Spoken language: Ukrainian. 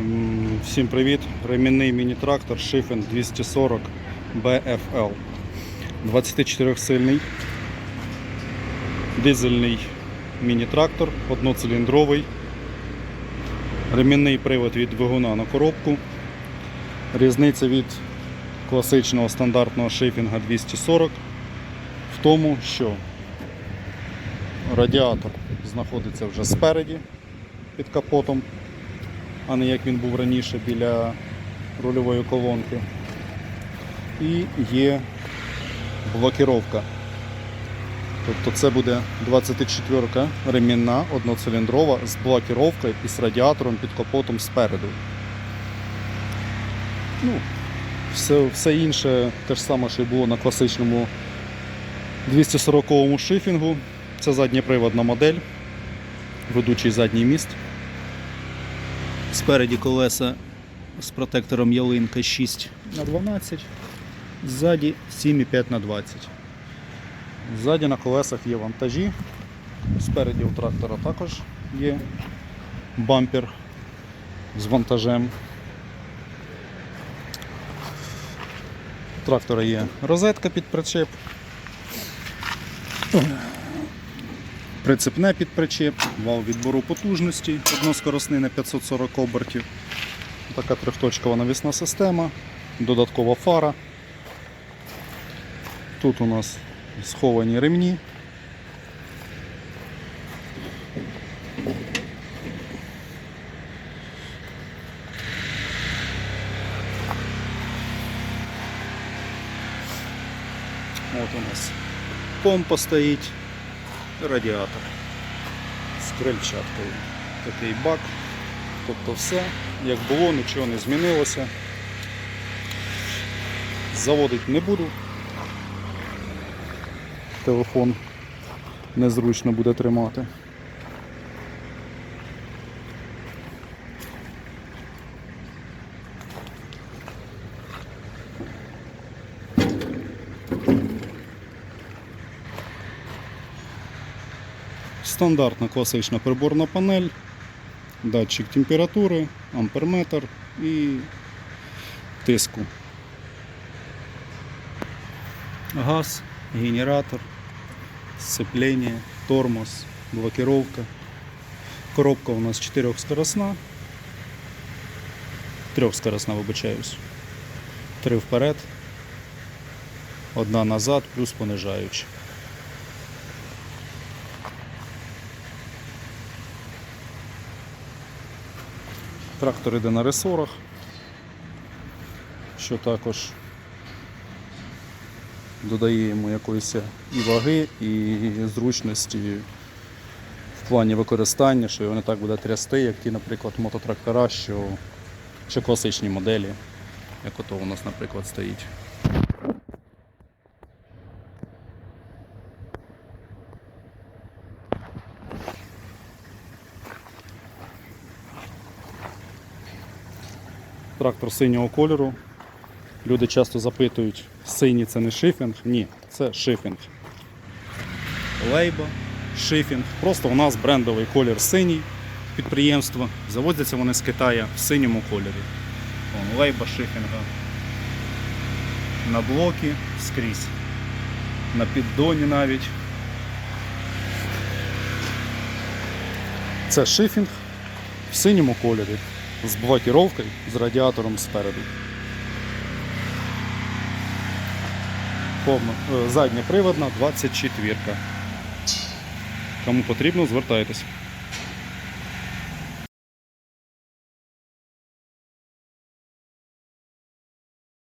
М, Всім привіт! Ремінний міні-трактор Шифен 240 BFL. 24-сильний дизельний міні-трактор, одноциліндровий. Ремінний привод від двигуна на коробку. Різниця від класичного стандартного шифінга 240 в тому, що радіатор знаходиться вже спереді під капотом, а не як він був раніше біля рульової колонки. І є блокіровка. Тобто це буде 24-ка ремінна одноциліндрова з блокіровкою і з радіатором під капотом спереду. Ну, все, все інше те ж саме, що й було на класичному 240-му шифінгу. Це задньоприводна модель, ведучий задній міст. Спереді колеса з протектором ялинка 6 на 12 ззаді 7,5 на 20 Ззаді на колесах є вантажі. Спереді у трактора також є бампер з вантажем. У трактора є розетка під причеп. Прицепне під вал відбору потужності, односкоросний на 540 обертів. Така трьохточкова навісна система, додаткова фара. Тут у нас сховані ремні. От у нас помпа стоїть, радіатор з крильчаткою. Такий бак. Тобто все, як було, нічого не змінилося. Заводити не буду. Телефон незручно буде тримати. Стандартна класична приборна панель, датчик температури, амперметр і тиску. Газ, генератор, сцепление, тормоз, блокировка. Коробка у нас чотирьохскоросна. Трьохскоросна, вибачаюсь. Три вперед, одна назад, плюс понижаючи. Трактор іде на ресорах, що також додає йому якоїсь і ваги, і зручності в плані використання, що його не так буде трясти, як ті, наприклад, мототрактора, що, що класичні моделі, як ото у нас, наприклад, стоїть. Трактор синього кольору. Люди часто запитують, синій це не шифінг? Ні, це шифінг. Лейба, шифінг. Просто у нас брендовий колір синій підприємства. Завозяться вони з Китаю в синьому кольорі. Вон, лейба шифінга. На блокі скрізь. На піддоні навіть. Це шифінг в синьому кольорі з блокіровкою, з радіатором спереду. Е, задня приводна 24. Кому потрібно, звертайтесь.